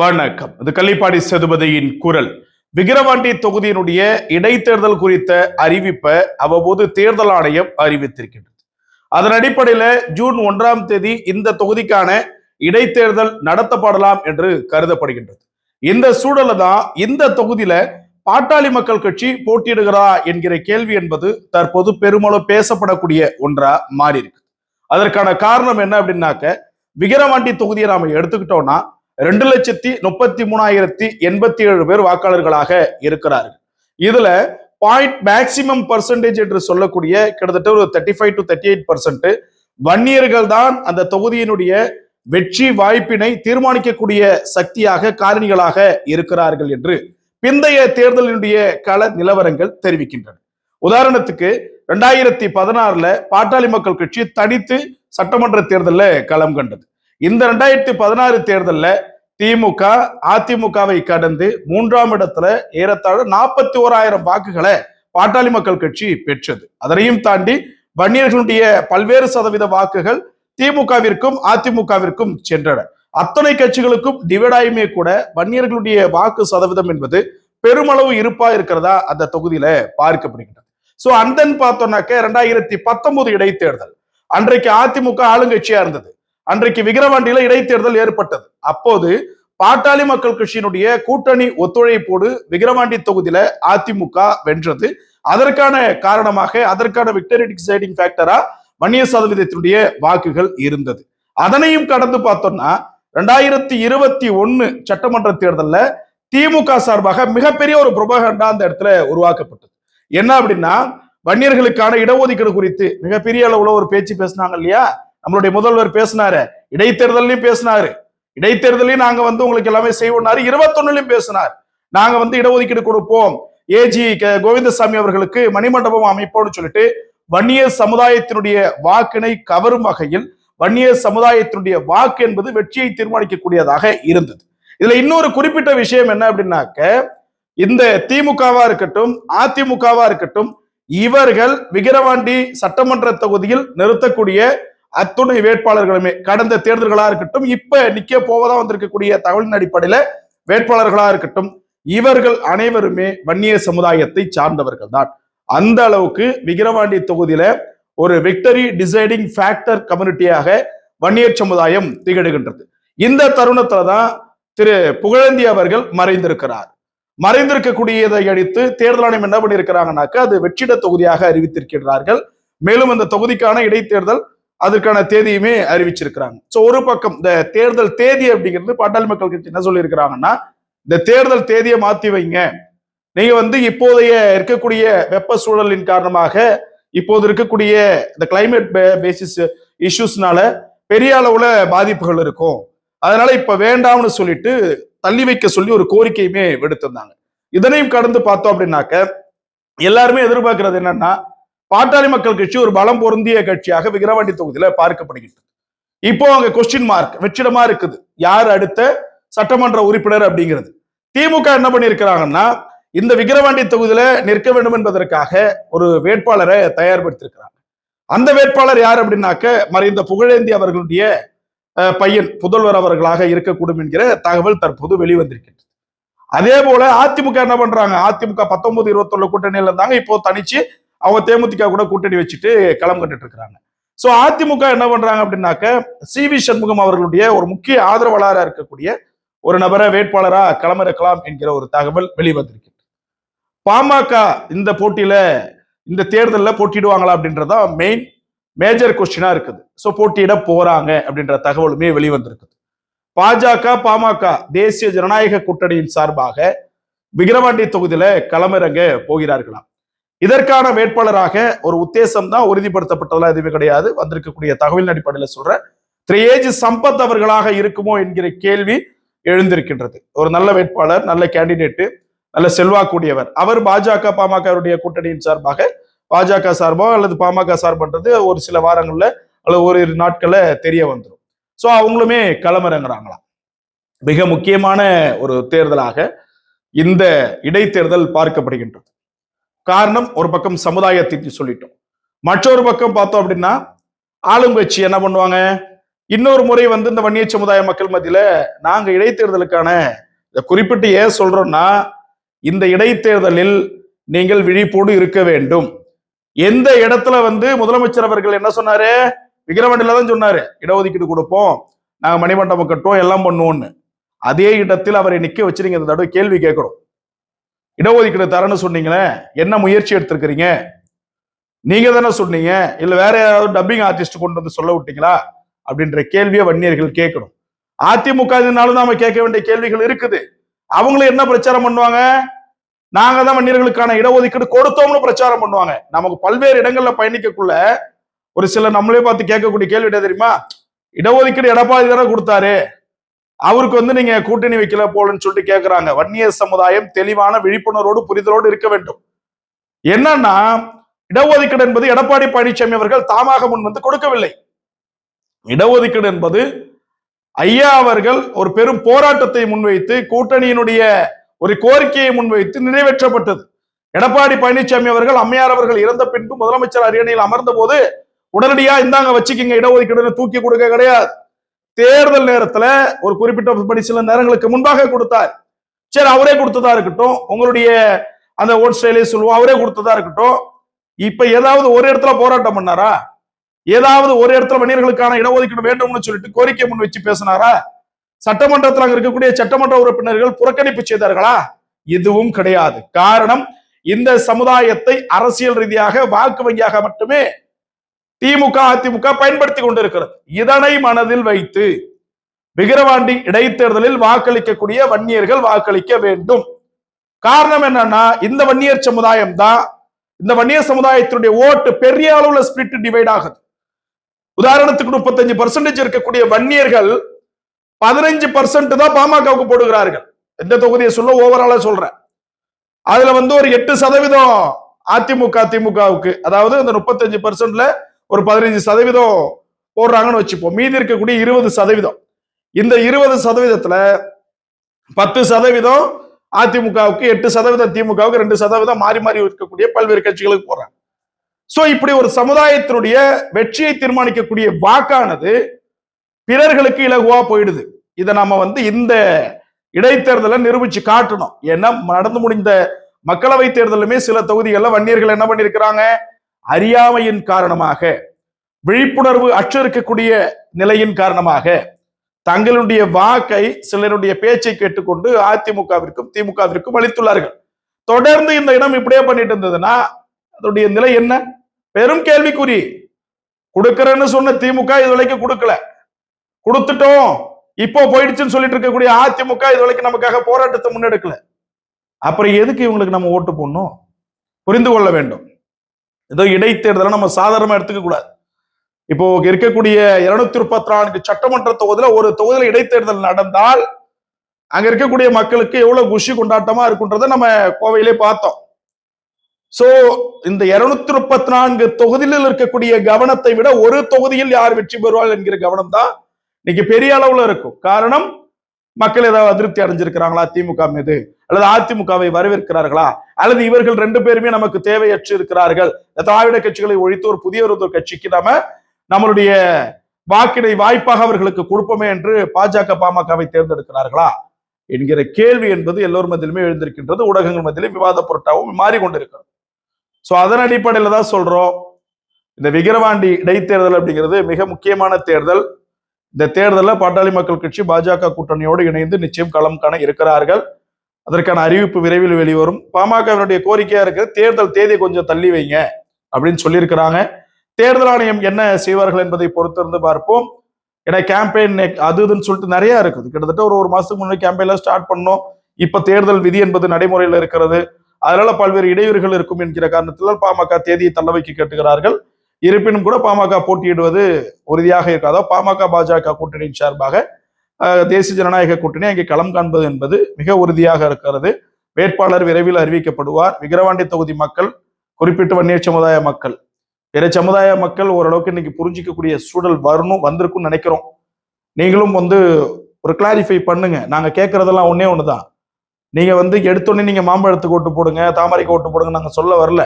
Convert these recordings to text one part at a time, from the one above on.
வணக்கம். இது கள்ளிப்பாடி சதுபதியின் குரல். விக்கிரவாண்டி தொகுதியினுடைய இடைத்தேர்தல் குறித்த அறிவிப்பை அவ்வப்போது தேர்தல் ஆணையம் அறிவித்திருக்கின்றது. அதன் அடிப்படையில ஜூன் ஒன்றாம் தேதி இந்த தொகுதிக்கான இடைத்தேர்தல் நடத்தப்படலாம் என்று கருதப்படுகின்றது. இந்த சூழல்ல தான் இந்த தொகுதியில பாட்டாளி மக்கள் கட்சி போட்டியிடுகிறா என்கிற கேள்வி என்பது தற்போது பெருமளவு பேசப்படக்கூடிய ஒன்றா மாறி இருக்கு அதற்கான காரணம் என்ன அப்படின்னாக்க விக்கிரவாண்டி தொகுதியை நாம எடுத்துக்கிட்டோம்னா ரெண்டு லட்சத்தி முப்பத்தி மூணாயிரத்தி எண்பத்தி ஏழு பேர் வாக்காளர்களாக இருக்கிறார்கள். இதுல பாயிண்ட் மேக்சிமம் பர்சன்டேஜ் என்று சொல்லக்கூடிய கிட்டத்தட்ட ஒரு thirty five to thirty eight percent வன்னியர்கள் தான் அந்த தொகுதியினுடைய வெற்றி வாய்ப்பினை தீர்மானிக்கக்கூடிய சக்தியாக காரணிகளாக இருக்கிறார்கள் என்று பிந்தைய தேர்தலினுடைய கள நிலவரங்கள் தெரிவிக்கின்றன. உதாரணத்துக்கு ரெண்டாயிரத்தி பதினாறுல பாட்டாளி மக்கள் கட்சி தனித்து சட்டமன்ற தேர்தலில் களம் கண்டது. இந்த ரெண்டாயிரத்தி பதினாறு தேர்தலில் திமுக அதிமுகவை கடந்து மூன்றாம் இடத்துல ஏறத்தாழ நாற்பத்தி ஓராயிரம் வாக்குகளை பாட்டாளி மக்கள் கட்சி பெற்றது. அதனையும் தாண்டி வன்னியர்களுடைய பல்வேறு சதவீத வாக்குகள் திமுகவிற்கும் அதிமுகவிற்கும் சென்றன. அத்தனை கட்சிகளுக்கும் டிவைடாயுமே கூட வன்னியர்களுடைய வாக்கு சதவீதம் என்பது பெருமளவு இருப்பா இருக்கிறதா அந்த தொகுதியில பார்க்கப்படுகின்றது. சோ அந்தன் பார்த்தோம்னாக்க ரெண்டாயிரத்தி பத்தொன்பது இடைத்தேர்தல். அன்றைக்கு அதிமுக ஆளுங்கட்சியா இருந்தது. அன்றைக்கு விக்கிரவாண்டியில இடைத்தேர்தல் ஏற்பட்டது. அப்போது பாட்டாளி மக்கள் கட்சியினுடைய கூட்டணி ஒத்துழைப்போடு விக்கிரவாண்டி தொகுதியில அதிமுக வென்றது. அதற்கான காரணமாக அதற்கான விக்டரி டிசைடிங் ஃபேக்டரா வன்னிய சதவீதத்தினுடைய வாக்குகள் இருந்தது. அதனையும் கடந்து பார்த்தோம்னா ரெண்டாயிரத்தி இருபத்தி ஒன்னு சட்டமன்ற தேர்தலில் திமுக சார்பாக மிகப்பெரிய ஒரு புரபகண்டா அந்த இடத்துல உருவாக்கப்பட்டது. என்ன அப்படின்னா வன்னியர்களுக்கான இடஒதுக்கீடு குறித்து மிகப்பெரிய அளவுல ஒரு பேச்சு பேசினாங்க இல்லையா? நம்மளுடைய முதல்வர் பேசினாரு. இடைத்தேர்தலையும் பேசினாரு. இடைத்தேர்தலையும் நாங்க வந்து உங்களுக்கு எல்லாமே செய்வோம்னாரு. இருபத்தொன்னுலயும் பேசினார். நாங்க வந்து இடஒதுக்கீடு கொடுப்போம். ஏஜி கோவிந்தசாமி அவர்களுக்கு மணிமண்டபம் அமைப்போம்னு சொல்லிட்டு வன்னிய சமுதாயத்தினுடைய வாக்கினை கவரும் வகையில் வன்னிய சமுதாயத்தினுடைய வாக்கு என்பது வெற்றியை தீர்மானிக்கக்கூடியதாக இருந்தது. இதுல இன்னொரு குறிப்பிட்ட விஷயம் என்ன அப்படின்னாக்க இந்த திமுகவா இருக்கட்டும் அதிமுகவா இருக்கட்டும் இவர்கள் விக்கிரவாண்டி சட்டமன்ற தொகுதியில் நிறுத்தக்கூடிய அத்துணை வேட்பாளர்களுமே கடந்த தேர்தல்களா இருக்கட்டும் இப்ப நிக்க போவதா வந்திருக்கக்கூடிய தகவலின் அடிப்படையில வேட்பாளர்களா இருக்கட்டும் இவர்கள் அனைவருமே வன்னிய சமுதாயத்தை சார்ந்தவர்கள் தான் அந்த அளவுக்கு விக்கிரவாண்டி தொகுதியில ஒரு விக்டரி டிசைடிங் ஃபேக்டர் கம்யூனிட்டியாக வன்னியர் சமுதாயம் திகழ்கின்றது. இந்த தருணத்துல தான் திரு புகழந்தி அவர்கள் மறைந்திருக்கிறார். மறைந்திருக்கக்கூடியதை அடித்து தேர்தல் ஆணையம் என்ன பண்ணியிருக்கிறாங்கனாக்க அது வெற்றிட தொகுதியாக அறிவித்திருக்கிறார்கள். மேலும் அந்த தொகுதிக்கான இடைத்தேர்தல் அதற்கான தேதியுமே அறிவிச்சிருக்கிறாங்க. ஸோ ஒரு பக்கம் இந்த தேர்தல் தேதி அப்படிங்கிறது பாட்டாளி மக்கள் கட்சி என்ன சொல்லியிருக்கிறாங்கன்னா இந்த தேர்தல் தேதியை மாத்தி வைங்க. நீங்க வந்து இப்போதைய இருக்கக்கூடிய வெப்ப சூழலின் காரணமாக இப்போது இருக்கக்கூடிய இந்த கிளைமேட் பேசிஸ் இஷ்யூஸ்னால பெரிய அளவுல பாதிப்புகள் இருக்கும். அதனால இப்ப வேண்டாம்னு சொல்லிட்டு தள்ளி வைக்க சொல்லி ஒரு கோரிக்கையுமே விடுத்திருந்தாங்க. இதனையும் கடந்து பார்த்தோம் அப்படின்னாக்க எல்லாருமே எதிர்பார்க்கறது என்னன்னா பாட்டாளி மக்கள் கட்சி ஒரு பலம் பொருந்திய கட்சியாக விக்கிரவாண்டி தொகுதியில பார்க்கப்படுகின்றது. இப்போ அங்க கொஸ்டின் மார்க் வெற்றிடமா இருக்குது. யார் அடுத்த சட்டமன்ற உறுப்பினர் அப்படிங்கிறது. திமுக என்ன பண்ணியிருக்கிறாங்கன்னா இந்த விக்கிரவாண்டி தொகுதியில நிற்க வேண்டும் என்பதற்காக ஒரு வேட்பாளரை தயார்படுத்திருக்கிறாங்க அந்த வேட்பாளர் யார் அப்படின்னாக்க மறைந்த புகழேந்தி அவர்களுடைய பையன் புதல்வர் அவர்களாக இருக்கக்கூடும் என்கிற தகவல் தற்போது வெளிவந்திருக்கின்றது. அதே போல அதிமுக என்ன பண்றாங்க? அதிமுக பத்தொன்பது இருபத்தொன்னு கூட்டணியில இருந்தாங்க. இப்போ தனிச்சு அவங்க தேமுதிக கூட கூட்டணி வச்சுட்டு களம் கண்டுட்டு இருக்கிறாங்க சோ அதிமுக என்ன பண்றாங்க அப்படின்னாக்க சி வி சண்முகம் அவர்களுடைய ஒரு முக்கிய ஆதரவாளராக இருக்கக்கூடிய ஒரு நபரை வேட்பாளரா களமிறக்கலாம் என்கிற ஒரு தகவல் வெளிவந்திருக்கு பாமக இந்த போட்டியில இந்த தேர்தலில் போட்டிடுவாங்களா அப்படின்றதா மெயின் மேஜர் கொஸ்டினா இருக்குது. ஸோ போட்டியிட போறாங்க அப்படின்ற தகவலுமே வெளிவந்திருக்குது. பாஜக பாமக தேசிய ஜனநாயக கூட்டணியின் சார்பாக விக்கிரவாண்டி தொகுதியில களமிறங்க போகிறார்களாம். இதற்கான வேட்பாளராக ஒரு உத்தேசம் தான் உறுதிப்படுத்தப்பட்டதெல்லாம் எதுவுமே கிடையாது. வந்திருக்கக்கூடிய தகவலின் அடிப்படையில் சொல்றேன் திரு சம்பத் அவர்களாக இருக்குமோ என்கிற கேள்வி எழுந்திருக்கின்றது. ஒரு நல்ல வேட்பாளர் நல்ல கேண்டிடேட்டு நல்ல செல்வாக்கூடியவர். அவர் பாஜக பாமகவுடைய கூட்டணியின் சார்பாக பாஜக சார்போ அல்லது பாமக சார்பன்றது ஒரு சில வாரங்கள்ல அல்லது ஒரு நாட்கள்ல தெரிய வந்துடும் ஸோ அவங்களுமே களமிறங்குறாங்களாம். மிக முக்கியமான ஒரு தேர்தலாக இந்த இடைத்தேர்தல் பார்க்கப்படுகின்றது. காரணம் ஒரு பக்கம் சமுதாயத்தை சொல்லிட்டோம். மற்றொரு பக்கம் பார்த்தோம் அப்படின்னா ஆளுங்கட்சி என்ன பண்ணுவாங்க? இன்னொரு முறை வந்து இந்த வன்னிய சமுதாய மக்கள் மத்தியில நாங்க இடைத்தேர்தலுக்கான இதை குறிப்பிட்டு ஏன் சொல்றோம்னா இந்த இடைத்தேர்தலில் நீங்கள் விழிப்போடு இருக்க வேண்டும். எந்த இடத்துல வந்து முதலமைச்சர் அவர்கள் என்ன சொன்னாரு? விக்கிரவாண்டியில தான் சொன்னாரு. இடஒதுக்கீடு கொடுப்போம் நாங்க மணிமண்டபம் கட்டுவோம் எல்லாம் பண்ணுவோம்னு. அதே இடத்தில் அவரை நிக்க வச்சு நீங்க இந்த தடவை கேள்வி கேட்கணும் இடஒதுக்கீடு தரேன்னு சொன்னீங்களே என்ன முயற்சி எடுத்திருக்கிறீங்க? நீங்க தானே சொன்னீங்க இல்ல வேற யாராவது டப்பிங் ஆர்டிஸ்ட் கொண்டு வந்து சொல்ல விட்டீங்களா? அப்படின்ற கேள்வியை வன்னியர்கள் கேட்கணும். அதிமுக நாம கேட்க வேண்டிய கேள்விகள் இருக்குது. அவங்களும் என்ன பிரச்சாரம் பண்ணுவாங்க? நாங்க தான் வன்னியர்களுக்கான இடஒதுக்கீடு கொடுத்தோம்னு பிரச்சாரம் பண்ணுவாங்க. நமக்கு பல்வேறு இடங்கள்ல பயணிக்கக்குள்ள ஒரு சில நம்மளே பார்த்து கேட்கக்கூடிய கேள்வி என்ன தெரியுமா? இடஒதுக்கீடு எடப்பாடி தானே கொடுத்தாரு. அவருக்கு வந்து நீங்க கூட்டணி வைக்கல போலன்னு சொல்லிட்டு கேட்கறாங்க வன்னியர் சமுதாயம் தெளிவான விழிப்புணர்வோடு புரிதலோடு இருக்க வேண்டும். என்னன்னா இடஒதுக்கீடு என்பது எடப்பாடி பழனிசாமி அவர்கள் தாமாக முன் வந்து கொடுக்கவில்லை. இடஒதுக்கீடு என்பது ஐயா அவர்கள் ஒரு பெரும் போராட்டத்தை முன்வைத்து கூட்டணியினுடைய ஒரு கோரிக்கையை முன்வைத்து நிறைவேற்றப்பட்டது. எடப்பாடி பழனிசாமி அவர்கள் அம்மையார் அவர்கள் இறந்த பின்பு முதலமைச்சர் அரியணையில் அமர்ந்த போது உடனடியா இந்தாங்க வச்சுக்கிங்க இடஒதுக்கீடுன்னு தூக்கி கொடுக்க கிடையாது. தேர்தல் நேரத்துல ஒரு குறிப்பிட்ட படி சில நேரங்களுக்கு முன்பாக கொடுத்தார். சரி அவரே கொடுத்ததா இருக்கட்டும். உங்களுடைய அந்த ஓட் ஸ்டைலே சொல்லுவோம் அவரே கொடுத்ததா இருக்கட்டும். இப்ப ஏதாவது ஒரு இடத்துல போராட்டம் பண்ணாரா? ஏதாவது ஒரு இடத்துல மனிதர்களுக்கான இடஒதுக்கீடு வேண்டும்னு சொல்லிட்டு கோரிக்கை முன் வச்சு பேசினாரா? சட்டமன்றத்தில் அங்க இருக்கக்கூடிய சட்டமன்ற உறுப்பினர்கள் புறக்கணிப்பு செய்தார்களா? எதுவும் கிடையாது. காரணம் இந்த சமுதாயத்தை அரசியல் ரீதியாக வாக்கு வங்கியாக மட்டுமே திமுக அதிமுக பயன்படுத்தி கொண்டிருக்கிறது. இதனை மனதில் வைத்து விக்கிரவாண்டி இடைத்தேர்தலில் வாக்களிக்கக்கூடிய வன்னியர்கள் வாக்களிக்க வேண்டும். காரணம் என்னன்னா இந்த வன்னியர் சமுதாயம் தான் இந்த வன்னியர் சமுதாயத்தினுடைய ஓட்டு பெரிய அளவுல ஸ்பிரிட் டிவைட் ஆகுது. உதாரணத்துக்கு முப்பத்தஞ்சு பர்சன்டேஜ் இருக்கக்கூடிய வன்னியர்கள் பதினஞ்சு பர்சன்ட் தான் பாமகவுக்கு போடுகிறார்கள். எந்த தொகுதியை சொல்ல ஓவராலா சொல்றேன். அதுல வந்து ஒரு எட்டு சதவீதம் அதிமுக திமுகவுக்கு. அதாவது அந்த முப்பத்தஞ்சு பர்சன்ட்ல ஒரு பதினைஞ்சு சதவீதம் போடுறாங்கன்னு வச்சுப்போம். மீதி இருக்கக்கூடிய இருபது சதவீதம். இந்த இருபது சதவீதத்துல பத்து சதவீதம் அதிமுகவுக்கு எட்டு சதவீதம் திமுகவுக்கு ரெண்டு சதவீதம் மாறி மாறி இருக்கக்கூடிய பல்வேறு கட்சிகளுக்கு போறாங்க சோ இப்படி ஒரு சமுதாயத்தினுடைய வெற்றியை தீர்மானிக்கக்கூடிய வாக்கானது பிறர்களுக்கு இலகுவா போயிடுது. இதை நம்ம வந்து இந்த இடைத்தேர்தலை நிரூபிச்சு காட்டணும். ஏன்னா நடந்து முடிந்த மக்களவை தேர்தலுமே சில தொகுதிகளில் வன்னியர்கள் என்ன பண்ணிருக்கிறாங்க அறியாமையின் காரணமாக விழிப்புணர்வு அற்று நிலையின் காரணமாக தங்களுடைய வாக்கை சிலருடைய பேச்சை கேட்டுக்கொண்டு அதிமுகவிற்கும் திமுகவிற்கும் அளித்துள்ளார்கள். தொடர்ந்து இந்த இடம் இப்படியே பண்ணிட்டு இருந்ததுன்னா அதனுடைய நிலை என்ன? பெரும் கேள்விக்குறி. கொடுக்கறேன்னு சொன்ன திமுக இது வரைக்கும் கொடுக்கல. கொடுத்துட்டோம். இப்போ போயிடுச்சுன்னு சொல்லிட்டு இருக்கக்கூடிய அதிமுக இது வரைக்கும் நமக்காக போராட்டத்தை முன்னெடுக்கல. அப்புறம் எதுக்கு இவங்களுக்கு நம்ம ஓட்டு போடணும்? புரிந்து கொள்ள வேண்டும். ஏதோ இடைத்தேர்தலை நம்ம சாதாரணமா எடுத்துக்க கூடாது. இப்போ இருக்கக்கூடிய இருநூத்தி முப்பத்தி நான்கு சட்டமன்ற தொகுதியில ஒரு தொகுதியில இடைத்தேர்தல் நடந்தால் அங்க இருக்கக்கூடிய மக்களுக்கு எவ்வளவு குஷி கொண்டாட்டமா இருக்குன்றதை நம்ம கோவையிலே பார்த்தோம். சோ இந்த இருநூத்தி முப்பத்தி நான்கு தொகுதியில் இருக்கக்கூடிய கவனத்தை விட ஒரு தொகுதியில் யார் வெற்றி பெறுவாள் என்கிற கவனம் தான் இன்னைக்கு பெரிய அளவுல இருக்கும். காரணம் மக்கள் ஏதாவது அதிருப்தி அடைஞ்சிருக்கிறாங்களா? திமுக மீது. அல்லது அதிமுகவை வரவேற்கிறார்களா? அல்லது இவர்கள் ரெண்டு பேருமே நமக்கு தேவையற்று இருக்கிறார்கள்? திராவிட கட்சிகளை ஒழித்து ஒரு புதிய ஒரு கட்சிக்கு நாம நம்மளுடைய வாக்கினை வாய்ப்பாக அவர்களுக்கு கொடுப்போமே என்று பாஜக பாமகவை தேர்ந்தெடுக்கிறார்களா? என்கிற கேள்வி என்பது எல்லோரும் மத்தியிலுமே எழுந்திருக்கின்றது. ஊடகங்கள் மத்தியிலும் விவாத பொருட்டாகவும் மாறிக்கொண்டிருக்கிறது. சோ அதன் அடிப்படையில தான் சொல்றோம். இந்த விக்கிரவாண்டி இடைத்தேர்தல் அப்படிங்கிறது மிக முக்கியமான தேர்தல். இந்த தேர்தலில் பாட்டாளி மக்கள் கட்சி பாஜக கூட்டணியோடு இணைந்து நிச்சயம் களம் காண இருக்கிறார்கள். அதற்கான அறிவிப்பு விரைவில் வெளிவரும். பாமகவினுடைய கோரிக்கையா இருக்கிற தேர்தல் தேதி கொஞ்சம் தள்ளி வைங்க அப்படின்னு சொல்லியிருக்கிறாங்க. தேர்தல் ஆணையம் என்ன செய்வார்கள் என்பதை பொறுத்திருந்து பார்ப்போம். ஏன்னா கேம்பெயின் அது இதுன்னு சொல்லிட்டு நிறைய இருக்குது. கிட்டத்தட்ட ஒரு ஒரு மாசத்துக்கு முன்னாடி கேம்பெயின்ல ஸ்டார்ட் பண்ணோம். இப்ப தேர்தல் விதி என்பது நடைமுறையில் இருக்கிறது. அதனால பல்வேறு இடையூறுகள் இருக்கும் என்கிற காரணத்தினால் பாமக தேதியை தள்ள வைக்க கேட்டுகிறார்கள். இருப்பினும் கூட பாமக போட்டியிடுவது உறுதியாக இருக்காதோ பாமக பாஜக கூட்டணியின் சார்பாக தேசிய ஜனநாயக கூட்டணி அங்கே களம் காண்பது என்பது மிக உறுதியாக இருக்கிறது. வேட்பாளர் விரைவில் அறிவிக்கப்படுவார். விக்கிரவாண்டி தொகுதி மக்கள் குறிப்பிட்டு வன்னியர் சமுதாய மக்கள். பிற சமுதாய மக்கள் ஓரளவுக்கு இன்னைக்கு புரிஞ்சிக்கக்கூடிய சூழல் வரணும் வந்திருக்கும்னு நினைக்கிறோம். நீங்களும் வந்து ஒரு கிளாரிஃபை பண்ணுங்க. நாங்க கேட்கறதெல்லாம் ஒன்னே தான் நீங்க வந்து எடுத்தோடனே நீங்க மாம்பழத்துக்கு ஓட்டு போடுங்க தாமரைக்கு ஓட்டு போடுங்க நாங்க சொல்ல வரல.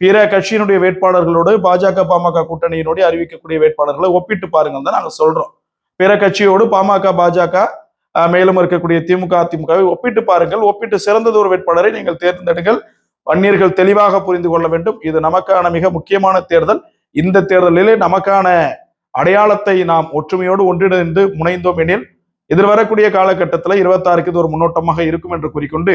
பிற கட்சியினுடைய வேட்பாளர்களோடு பாஜக பாமக கூட்டணியினுடைய அறிவிக்கக்கூடிய வேட்பாளர்களை ஒப்பிட்டு பாருங்க தான் நாங்கள் சொல்றோம். பிற கட்சியோடு பாமக பாஜக மேலும் இருக்கக்கூடிய திமுக அதிமுகவை ஒப்பிட்டு பாருங்கள். ஒப்பிட்டு சிறந்தது ஒரு வேட்பாளரை நீங்கள் தேர்ந்தெடுங்கள். வன்னியர்கள் தெளிவாக புரிந்து கொள்ள வேண்டும். இது நமக்கான மிக முக்கியமான தேர்தல். இந்த தேர்தலிலே நமக்கான அடையாளத்தை நாம் ஒற்றுமையோடு ஒன்றிணைந்து முனைந்தோம் எனில் எதிர்வரக்கூடிய காலகட்டத்தில் இருபத்தாறுக்கு இது ஒரு முன்னோட்டமாக இருக்கும் என்று கூறிக்கொண்டு